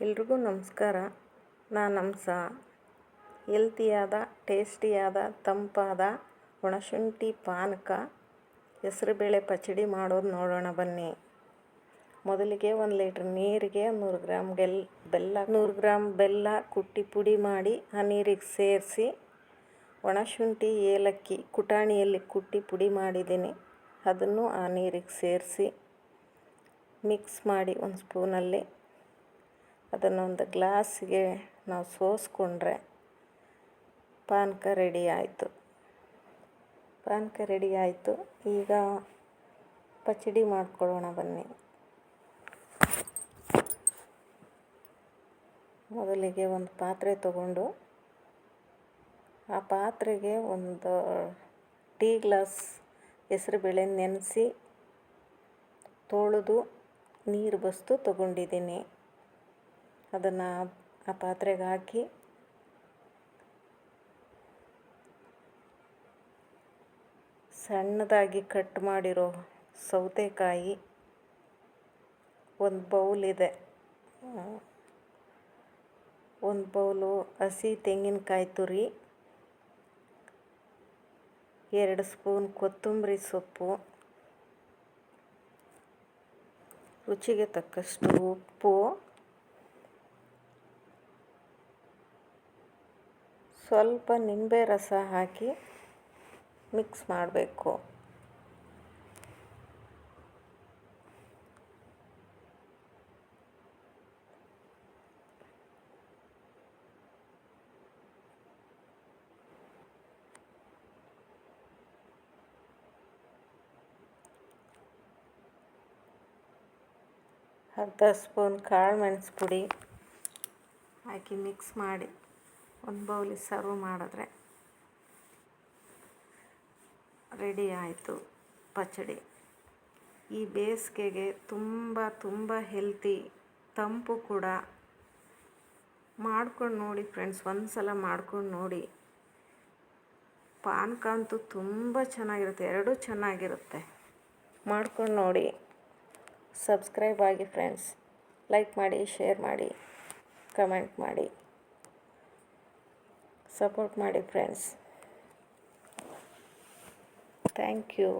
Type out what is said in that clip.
ಎಲ್ರಿಗೂ ನಮಸ್ಕಾರ. ನಾನು ಹಂಸ ಹೆಲ್ತಿಯಾದ, ಟೇಸ್ಟಿಯಾದ, ತಂಪಾದ, ಒಣಶುಂಠಿ ಪಾನಕ, ಹೆಸ್ರುಬೇಳೆ ಪಚಡಿ ಮಾಡೋದು ನೋಡೋಣ ಬನ್ನಿ. ಮೊದಲಿಗೆ ಒಂದು ಲೀಟ್ರ್ ನೀರಿಗೆ ನೂರು ಗ್ರಾಮ್ ಗೆಲ್, ಬೆಲ್ಲ, ನೂರು ಗ್ರಾಮ್ ಬೆಲ್ಲ ಕುಟ್ಟಿ ಪುಡಿ ಮಾಡಿ ಆ ನೀರಿಗೆ ಸೇರಿಸಿ ಒಣಶುಂಠಿ, ಏಲಕ್ಕಿ ಕುಟಾಣಿಯಲ್ಲಿ ಕುಟ್ಟಿ ಪುಡಿ ಮಾಡಿದ್ದೀನಿ. ಅದನ್ನು ಆ ನೀರಿಗೆ ಸೇರಿಸಿ ಮಿಕ್ಸ್ ಮಾಡಿ ಒಂದು ಸ್ಪೂನಲ್ಲಿ ಅದನ್ನೊಂದು ಗ್ಲಾಸಿಗೆ ನಾವು ಸೋಸ್ಕೊಂಡ್ರೆ ಪಾನಕ ರೆಡಿ ಆಯಿತು. ಪಾನಕ ರೆಡಿ ಆಯಿತು. ಈಗ ಪಚಡಿ ಮಾಡ್ಕೊಳ್ಳೋಣ ಬನ್ನಿ. ಮೊದಲಿಗೆ ಒಂದು ಪಾತ್ರೆ ತಗೊಂಡು ಆ ಪಾತ್ರೆಗೆ ಒಂದು ಟೀ ಗ್ಲಾಸ್ ಹೆಸ್ರುಬೇಳೆ ನೆನೆಸಿ ತೊಳೆದು ನೀರು ಬಸ್ತು ತೊಗೊಂಡಿದ್ದೀನಿ. ಅದನ್ನು ಆ ಪಾತ್ರೆಗೆ ಹಾಕಿ ಸಣ್ಣದಾಗಿ ಕಟ್ ಮಾಡಿರೋ ಸೌತೆಕಾಯಿ ಒಂದು ಬೌಲ್ ಇದೆ. ಒಂದು ಬೌಲು ಹಸಿ ತೆಂಗಿನಕಾಯಿ ತುರಿ, ಎರಡು ಸ್ಪೂನ್ ಕೊತ್ತಂಬರಿ ಸೊಪ್ಪು, ರುಚಿಗೆ ತಕ್ಕಷ್ಟು ಉಪ್ಪು ಸ್ವಲ್ಪ ನಿಂಬೆ ರಸ ಹಾಕಿ ಮಿಕ್ಸ್ ಮಾಡಬೇಕು. ಅರ್ಧ ಸ್ಪೂನ್ ಕಾಳು ಮೆಣಸು ಪುಡಿ ಹಾಕಿ ಮಿಕ್ಸ್ ಮಾಡಿ. ಒಂದು ಬೌಲಿ ಸರ್ವ್ ಮಾಡಿದ್ರೆ ರೆಡಿ ಆಯಿತು ಪಚಡಿ. ಈ ಬೇಸಿಗೆಗೆ ತುಂಬ ತುಂಬ ಹೆಲ್ತಿ ತಂಪು ಕೂಡ ಮಾಡ್ಕೊಂಡು ನೋಡಿ ಫ್ರೆಂಡ್ಸ್ ಒಂದು ಸಲ ಮಾಡ್ಕೊಂಡು ನೋಡಿ. ಪಾನಕ ಅಂತೂ ತುಂಬ ಚೆನ್ನಾಗಿರುತ್ತೆ, ಎರಡೂ ಚೆನ್ನಾಗಿರುತ್ತೆ. ಮಾಡ್ಕೊಂಡು ನೋಡಿ. ಸಬ್ಸ್ಕ್ರೈಬ್ ಆಗಿ ಫ್ರೆಂಡ್ಸ್, ಲೈಕ್ ಮಾಡಿ, ಶೇರ್ ಮಾಡಿ, ಕಮೆಂಟ್ ಮಾಡಿ. ಸಪೋರ್ಟ್ ಮಾಡಿ ಫ್ರೆಂಡ್ಸ್ ಥ್ಯಾಂಕ್ ಯು